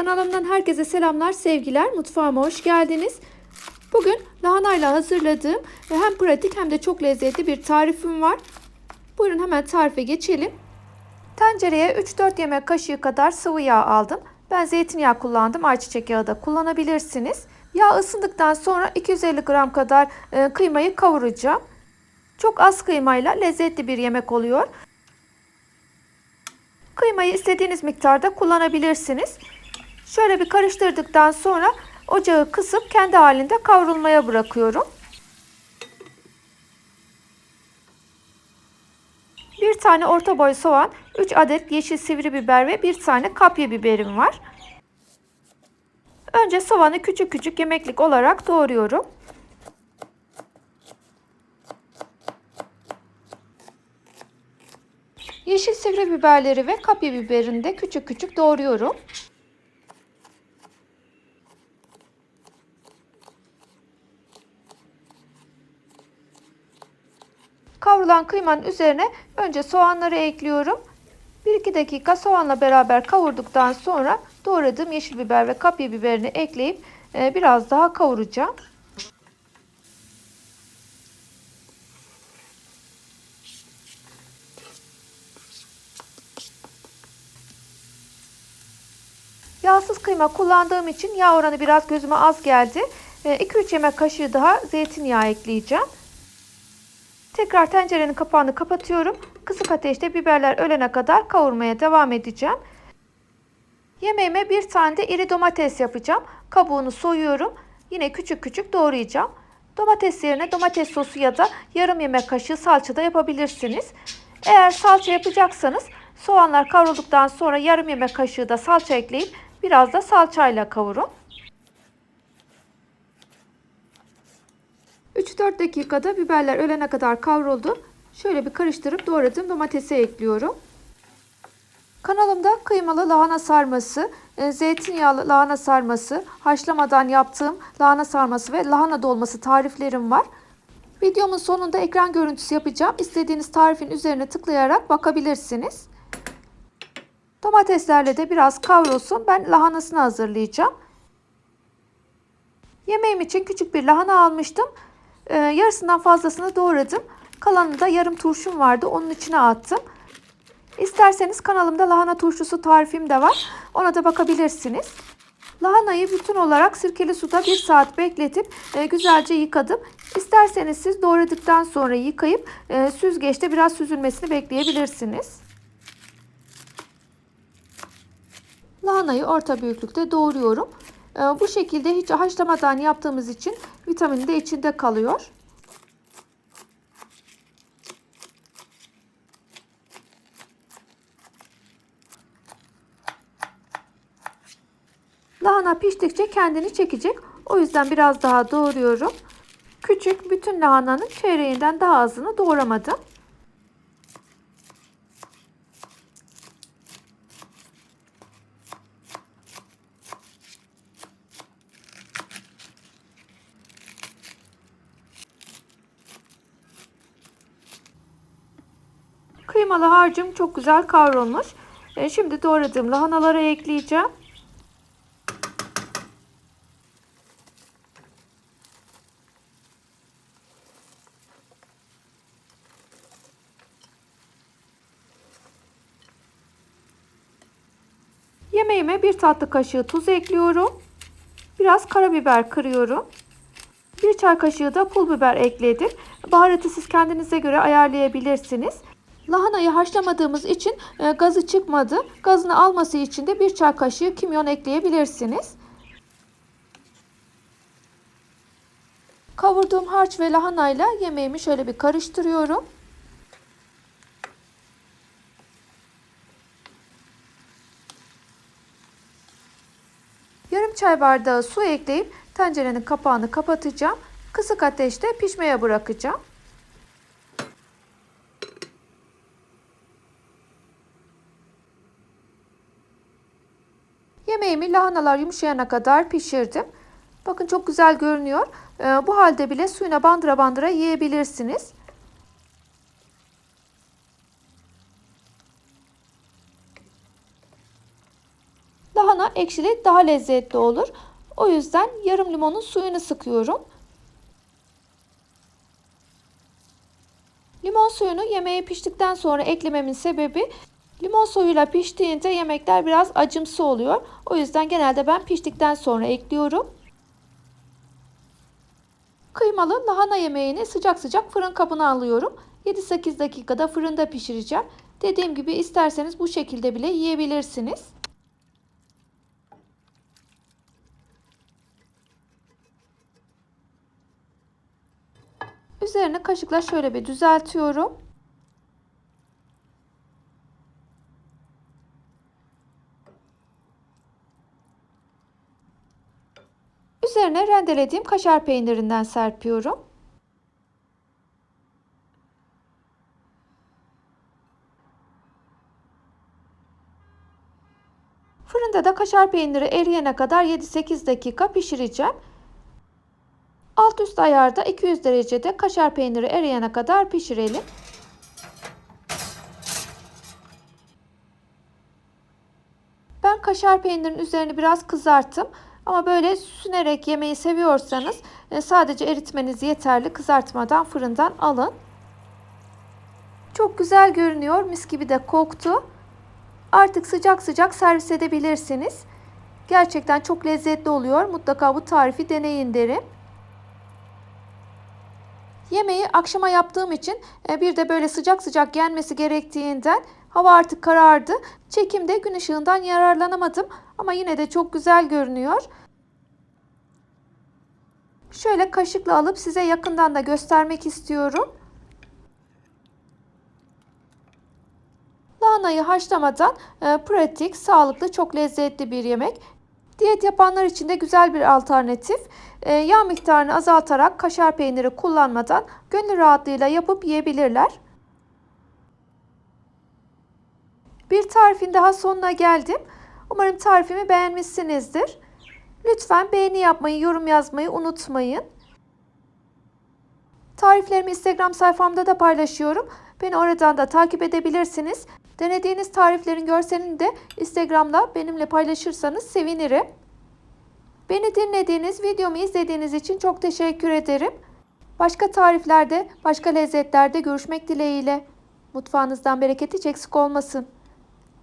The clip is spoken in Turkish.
Kanalımdan herkese selamlar, sevgiler. Mutfağıma hoş geldiniz. Bugün lahanayla hazırladığım hem pratik hem de çok lezzetli bir tarifim var. Buyurun hemen tarife geçelim. Tencereye 3-4 yemek kaşığı kadar sıvı yağ aldım. Ben zeytinyağı kullandım. Ayçiçek yağı da kullanabilirsiniz. Yağ ısındıktan sonra 250 gram kadar e, kıymayı kavuracağım. Çok az kıymayla lezzetli bir yemek oluyor. Kıymayı istediğiniz miktarda kullanabilirsiniz. Şöyle bir karıştırdıktan sonra ocağı kısıp kendi halinde kavrulmaya bırakıyorum. Bir tane orta boy soğan, 3 adet yeşil sivri biber ve bir tane kapya biberim var. Önce soğanı küçük küçük yemeklik olarak doğruyorum. Yeşil sivri biberleri ve kapya biberini de küçük küçük doğruyorum. Kavrulan kıymanın üzerine önce soğanları ekliyorum. 1-2 dakika soğanla beraber kavurduktan sonra doğradığım yeşil biber ve kapya biberini ekleyip e, biraz daha kavuracağım. Yağsız kıyma kullandığım için yağ oranı biraz gözüme az geldi. 2-3 yemek kaşığı daha zeytinyağı ekleyeceğim. Tekrar tencerenin kapağını kapatıyorum. Kısık ateşte biberler ölene kadar kavurmaya devam edeceğim. Yemeğime bir tane de iri domates yapacağım. Kabuğunu soyuyorum. Yine küçük küçük doğrayacağım. Domates yerine domates sosu ya da yarım yemek kaşığı salça da yapabilirsiniz. Eğer salça yapacaksanız soğanlar kavrulduktan sonra yarım yemek kaşığı da salça ekleyip biraz da salçayla kavurun. 3-4 dakikada biberler ölene kadar kavruldu. Şöyle bir karıştırıp doğradığım domatesi ekliyorum. Kanalımda kıymalı lahana sarması, e, zeytinyağlı lahana sarması, haşlamadan yaptığım lahana sarması ve lahana dolması tariflerim var. Videomun sonunda ekran görüntüsü yapacağım. İstediğiniz tarifin üzerine tıklayarak bakabilirsiniz. Domateslerle de biraz kavrulsun. Ben lahanasını hazırlayacağım. Yemeğim için küçük bir lahana almıştım. Ee, yarısından fazlasını doğradım. Kalanı da yarım turşum vardı. Onun içine attım. İsterseniz kanalımda lahana turşusu tarifim de var. Ona da bakabilirsiniz. Lahanayı bütün olarak sirkeli suda bir saat bekletip e, güzelce yıkadım. İsterseniz siz doğradıktan sonra yıkayıp e, süzgeçte biraz süzülmesini bekleyebilirsiniz. Lahanayı orta büyüklükte doğruyorum. E, bu şekilde hiç haşlamadan yaptığımız için vitamin de içinde kalıyor. Lahana piştikçe kendini çekecek. O yüzden biraz daha doğruyorum. Küçük bütün lahananın çeyreğinden daha azını doğramadım. Kıymalı harcım çok güzel kavrulmuş. E, şimdi doğradığım lahanaları ekleyeceğim. Yemeğime bir tatlı kaşığı tuz ekliyorum. Biraz karabiber kırıyorum. Bir çay kaşığı da pul biber ekledim. Baharatı siz kendinize göre ayarlayabilirsiniz. Lahanayı haşlamadığımız için e, gazı çıkmadı. Gazını alması için de bir çay kaşığı kimyon ekleyebilirsiniz. Kavurduğum harç ve lahanayla yemeğimi şöyle bir karıştırıyorum. Yarım çay bardağı su ekleyip tencerenin kapağını kapatacağım. Kısık ateşte pişmeye bırakacağım. Yemeğimi lahanalar yumuşayana kadar pişirdim. Bakın çok güzel görünüyor. Ee, bu halde bile suyuna bandıra bandıra yiyebilirsiniz. Lahana ekşili daha lezzetli olur. O yüzden yarım limonun suyunu sıkıyorum. Limon suyunu yemeğe piştikten sonra eklememin sebebi limon suyuyla piştiğinde yemekler biraz acımsı oluyor. O yüzden genelde ben piştikten sonra ekliyorum. Kıymalı lahana yemeğini sıcak sıcak fırın kabına alıyorum. 7-8 dakikada fırında pişireceğim. Dediğim gibi isterseniz bu şekilde bile yiyebilirsiniz. Üzerine kaşıkla şöyle bir düzeltiyorum. Üzerine rendelediğim kaşar peynirinden serpiyorum. Fırında da kaşar peyniri eriyene kadar 7-8 dakika pişireceğim. Alt üst ayarda 200 derecede kaşar peyniri eriyene kadar pişirelim. Ben kaşar peynirin üzerini biraz kızarttım. Ama böyle sünerek yemeyi seviyorsanız e, sadece eritmeniz yeterli. Kızartmadan fırından alın. Çok güzel görünüyor. Mis gibi de koktu. Artık sıcak sıcak servis edebilirsiniz. Gerçekten çok lezzetli oluyor. Mutlaka bu tarifi deneyin derim. Yemeği akşama yaptığım için e, bir de böyle sıcak sıcak yenmesi gerektiğinden hava artık karardı. Çekimde gün ışığından yararlanamadım ama yine de çok güzel görünüyor. Şöyle kaşıkla alıp size yakından da göstermek istiyorum. Lahanayı haşlamadan e, pratik, sağlıklı, çok lezzetli bir yemek. Diyet yapanlar için de güzel bir alternatif. E, yağ miktarını azaltarak kaşar peyniri kullanmadan gönül rahatlığıyla yapıp yiyebilirler. Bir tarifin daha sonuna geldim. Umarım tarifimi beğenmişsinizdir. Lütfen beğeni yapmayı, yorum yazmayı unutmayın. Tariflerimi Instagram sayfamda da paylaşıyorum. Beni oradan da takip edebilirsiniz. Denediğiniz tariflerin görselini de Instagram'da benimle paylaşırsanız sevinirim. Beni dinlediğiniz, videomu izlediğiniz için çok teşekkür ederim. Başka tariflerde, başka lezzetlerde görüşmek dileğiyle. Mutfağınızdan bereketi eksik olmasın.